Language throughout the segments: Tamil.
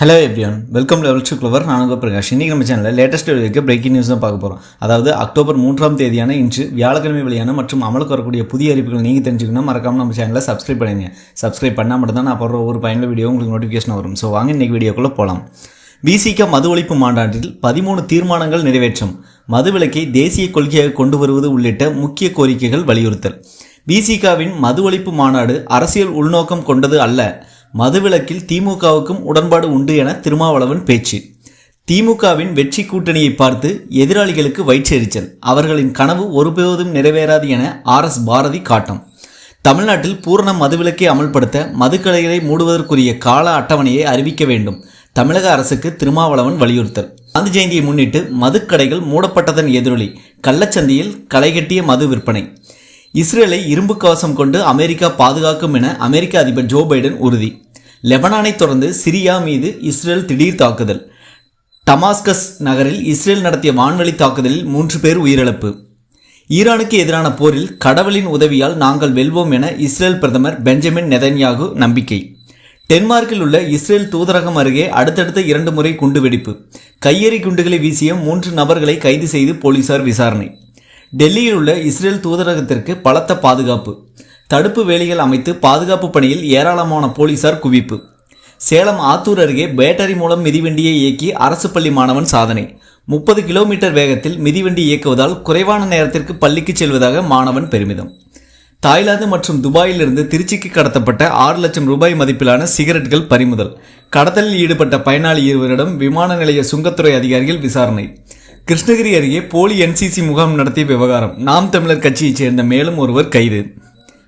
Hello everyone welcome level to clever நான் பிரகாஷ். இன்றைக்கி நம்ம சேனலில் லேட்டஸ்ட் வீடியோக்கு பிரேக்கிங் நியூஸ் தான் பார்க்க போகிறோம் அதாவது அக்டோபர் மூன்றாம் தேதியான இன்று வியாழக்கிழமை வெளியான மற்றும் அமலுக்கு வரக்கூடிய புதிய அறிவிப்புகள் நீங்கள் தெரிஞ்சுக்கணும் மறக்காம நம்ம சேனலில் சப்ஸ்கிரைப் பண்ணுங்க சப்ஸ்கிரைப் பண்ணால் மட்டும் தான் நான் போடுற ஒரு பயனுள்ள வீடியோ உங்களுக்கு நோட்டிஃபிகேஷன் வரும். ஸோ வாங்க இன்றைக்கி வீடியோக்குள்ளே போகலாம் விசிக மது ஒழிப்பு மாநாட்டில் பதிமூணு தீர்மானங்கள் நிறைவேற்றம். மதுவிலக்கை தேசிய கொள்கையாக கொண்டு வருவது உள்ளிட்ட முக்கிய கோரிக்கைகள் வலியுறுத்தல். விசிகாவின் மது ஒழிப்பு மாநாடு அரசியல் உள்நோக்கம் கொண்டது அல்ல. மதுவிலக்கில் திமுகவுக்கும் உடன்பாடு உண்டு என திருமாவளவன் பேச்சு. திமுகவின் வெற்றி கூட்டணியை பார்த்து எதிராளிகளுக்கு வயிற்றெரிச்சல். அவர்களின் கனவு ஒருபோதும் நிறைவேறாது என ஆர் எஸ் பாரதி காட்டம். தமிழ்நாட்டில் பூரண மதுவிலக்கை அமல்படுத்த மதுக்கடைகளை மூடுவதற்குரிய கால அட்டவணையை அறிவிக்க வேண்டும். தமிழக அரசுக்கு திருமாவளவன் வலியுறுத்தல். காந்தி ஜெயந்தியை முன்னிட்டு மதுக்கடைகள் மூடப்பட்டதன் எதிரொலி. கள்ளச்சந்தையில் களைகட்டிய மது விற்பனை. இஸ்ரேலை இரும்பு கவசம் கொண்டு அமெரிக்கா பாதுகாக்கும் என அமெரிக்க அதிபர் ஜோ பைடன் உறுதி. லெபனானை தொடர்ந்து சிரியா மீது இஸ்ரேல் திடீர் தாக்குதல். டமாஸ்கஸ் நகரில் இஸ்ரேல் நடத்திய வான்வழி தாக்குதலில் மூன்று பேர் உயிரிழப்பு. ஈரானுக்கு எதிரான போரில் கடவுளின் உதவியால் நாங்கள் வெல்வோம் என இஸ்ரேல் பிரதமர் பெஞ்சமின் நெதன்யாகு நம்பிக்கை. டென்மார்க்கில் உள்ள இஸ்ரேல் தூதரகம் அருகே அடுத்தடுத்த இரண்டு முறை குண்டுவெடிப்பு. கையெறி குண்டுகளை வீசிய மூன்று நபர்களை கைது செய்து போலீசார் விசாரணை. டெல்லியில் உள்ள இஸ்ரேல் தூதரகத்திற்கு பலத்த பாதுகாப்பு. தடுப்பு வேலிகள் அமைத்து பாதுகாப்பு பணியில் ஏராளமான போலீசார் குவிப்பு. சேலம் ஆத்தூர் அருகே பேட்டரி மூலம் மிதிவண்டியை இயக்கி அரசு பள்ளி மாணவன் சாதனை. முப்பது கிலோமீட்டர் வேகத்தில் மிதிவண்டி இயக்குவதால் குறைவான நேரத்திற்கு பள்ளிக்கு செல்வதாக மாணவன் பெருமிதம். தாய்லாந்து மற்றும் துபாயிலிருந்து திருச்சிக்கு கடத்தப்பட்ட ஆறு லட்சம் ரூபாய் மதிப்பிலான சிகரெட்டுகள் பறிமுதல். கடத்தலில் ஈடுபட்ட பயனாளி இருவரிடம் விமான நிலைய சுங்கத்துறை அதிகாரிகள் விசாரணை. கிருஷ்ணகிரி அருகே போலி என்சிசி முகாம் நடத்திய விவகாரம். நாம் தமிழர் கட்சியைச் சேர்ந்த மேலும் ஒருவர் கைது.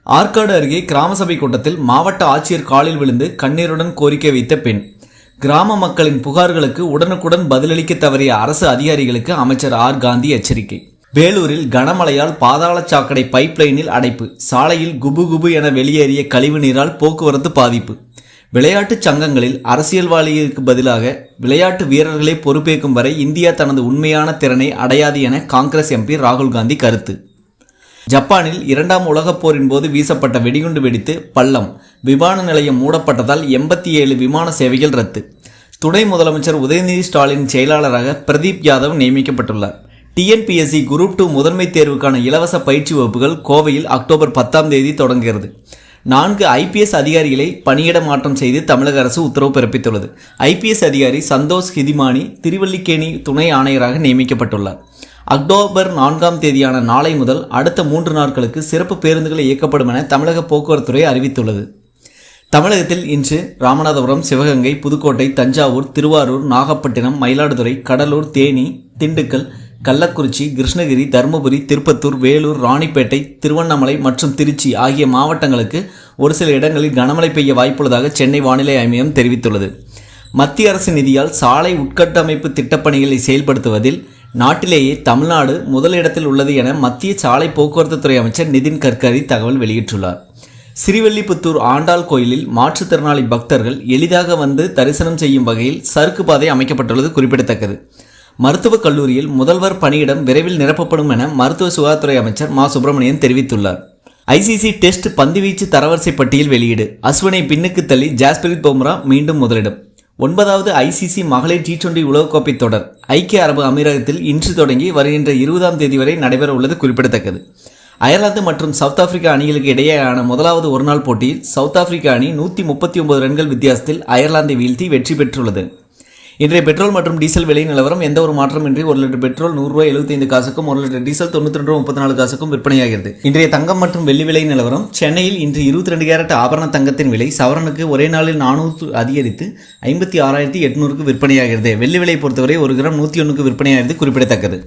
ஆற்காடு அருகே கிராம சபை கூட்டத்தில் மாவட்ட ஆட்சியர் காலில் விழுந்து கண்ணீருடன் கோரிக்கை வைத்த பெண். கிராம மக்களின் புகார்களுக்கு உடனுக்குடன் பதிலளிக்க தவறிய அரசு அதிகாரிகளுக்கு அமைச்சர் ஆர். காந்தி எச்சரிக்கை. வேலூரில் கனமழையால் பாதாள சாக்கடை பைப் லைனில் அடைப்பு. சாலையில் குபு குபு என வெளியேறிய கழிவு நீரால் போக்குவரத்து பாதிப்பு. விளையாட்டுச் சங்கங்களில் அரசியல்வாதிகளுக்கு பதிலாக விளையாட்டு வீரர்களை பொறுப்பேற்கும் வரை இந்தியா தனது உண்மையான திறனை அடையாது என காங்கிரஸ் எம்பி ராகுல் காந்தி கருத்து. ஜப்பானில் இரண்டாம் உலகப் போரின் போது வீசப்பட்ட வெடிகுண்டு வெடித்து பள்ளம் விமான நிலையம் மூடப்பட்டதால் எண்பத்தி ஏழு விமான சேவைகள் ரத்து. துணை முதலமைச்சர் உதயநிதி ஸ்டாலின் செயலாளராக பிரதீப் யாதவ் நியமிக்கப்பட்டுள்ளார். டிஎன்பிஎஸ்சி குரூப் டூ முதன்மை தேர்வுக்கான இலவச பயிற்சி வகுப்புகள் கோவையில் அக்டோபர் பத்தாம் தேதி தொடங்குகிறது. நான்கு ஐபிஎஸ் அதிகாரிகளை பணியிட மாற்றம் செய்து தமிழக அரசு உத்தரவு பிறப்பித்துள்ளது. ஐபிஎஸ் அதிகாரி சந்தோஷ் ஹிதிமானி திருவல்லிக்கேணி துணை ஆணையராக நியமிக்கப்பட்டுள்ளார். அக்டோபர் நான்காம் தேதியான நாளை முதல் அடுத்த மூன்று நாட்களுக்கு சிறப்பு பேருந்துகள் இயக்கப்படும் என தமிழக போக்குவரத்துறை அறிவித்துள்ளது. தமிழகத்தில் இன்று ராமநாதபுரம் சிவகங்கை புதுக்கோட்டை தஞ்சாவூர் திருவாரூர் நாகப்பட்டினம் மயிலாடுதுறை கடலூர் தேனி திண்டுக்கல் கள்ளக்குறிச்சி கிருஷ்ணகிரி தருமபுரி திருப்பத்தூர் வேலூர் ராணிப்பேட்டை திருவண்ணாமலை மற்றும் திருச்சி ஆகிய மாவட்டங்களுக்கு ஒரு சில இடங்களில் கனமழை பெய்ய வாய்ப்புள்ளதாக சென்னை வானிலை அமையம் தெரிவித்துள்ளது. மத்திய அரசு நிதியால் சாலை உட்கட்டமைப்பு திட்டப்பணிகளை செயல்படுத்துவதில் நாட்டிலேயே தமிழ்நாடு முதலிடத்தில் உள்ளது என மத்திய சாலை போக்குவரத்துத்துறை அமைச்சர் நிதின் கட்கரி தகவல் வெளியிட்டுள்ளார். ஸ்ரீவல்லிபுத்தூர் ஆண்டாள் கோயிலில் மாற்றுத்திறனாளி பக்தர்கள் எளிதாக வந்து தரிசனம் செய்யும் வகையில் சறுக்கு பாதை அமைக்கப்பட்டுள்ளது குறிப்பிடத்தக்கது. மருத்துவக் கல்லூரியில் முதல்வர் பணியிடம் விரைவில் நிரப்பப்படும் என மருத்துவ சுகாதாரத்துறை அமைச்சர் மா. சுப்பிரமணியன் தெரிவித்துள்ளார். ஐசிசி டெஸ்ட் பந்துவீச்சு தரவரிசை பட்டியல் வெளியீடு. அஸ்வினை பின்னுக்கு தள்ளி ஜாஸ்பிரித் பும்ரா மீண்டும் முதலிடம். ஒன்பதாவது ஐசிசி மகளிர் டி டுவெண்டி உலகக்கோப்பை தொடர் ஐக்கிய அரபு அமீரகத்தில் இன்று தொடங்கி வருகின்ற இருபதாம் தேதி வரை நடைபெற உள்ளது குறிப்பிடத்தக்கது. அயர்லாந்து மற்றும் சவுத் ஆப்பிரிக்கா அணிகளுக்கு இடையேயான முதலாவது ஒருநாள் போட்டியில் சவுத் ஆப்பிரிக்கா அணி நூற்றி முப்பத்தி ஒன்பது ரன்கள் வித்தியாசத்தில் அயர்லாந்தை வீழ்த்தி வெற்றி பெற்றுள்ளது. இன்றைய பெட்ரோல் மற்றும் டீசல் விலை நிலவரம் எந்த ஒரு மாற்றமின்றி ஒரு லிட்டர் பெட்ரோல் நூறு ரூபாய் எழுபத்தைந்து காசுக்கும் ஒரு லிட்டர் டீசல் தொண்ணூற்றி ரெண்டு முப்பத்தி நாலு காசுக்கும் விற்பனையாகிறது. இன்றைய தங்கம் மற்றும் வெள்ளி விலை நிலவரம் சென்னையில் இன்று இருபத்தி ரெண்டு கேரட் ஆபரண தங்கத்தின் விலை சவரனுக்கு ஒரே நாளில் நானூறு அதிகரித்து ஐம்பத்தி ஆறாயிரத்தி எட்நூறுக்கு விற்பனையாகிறது. வெள்ளி விலை பொறுத்தவரை ஒரு கிராம் நூற்றி ஒன்றுக்கு விற்பனையாகிறது குறிப்பிடத்தக்கது.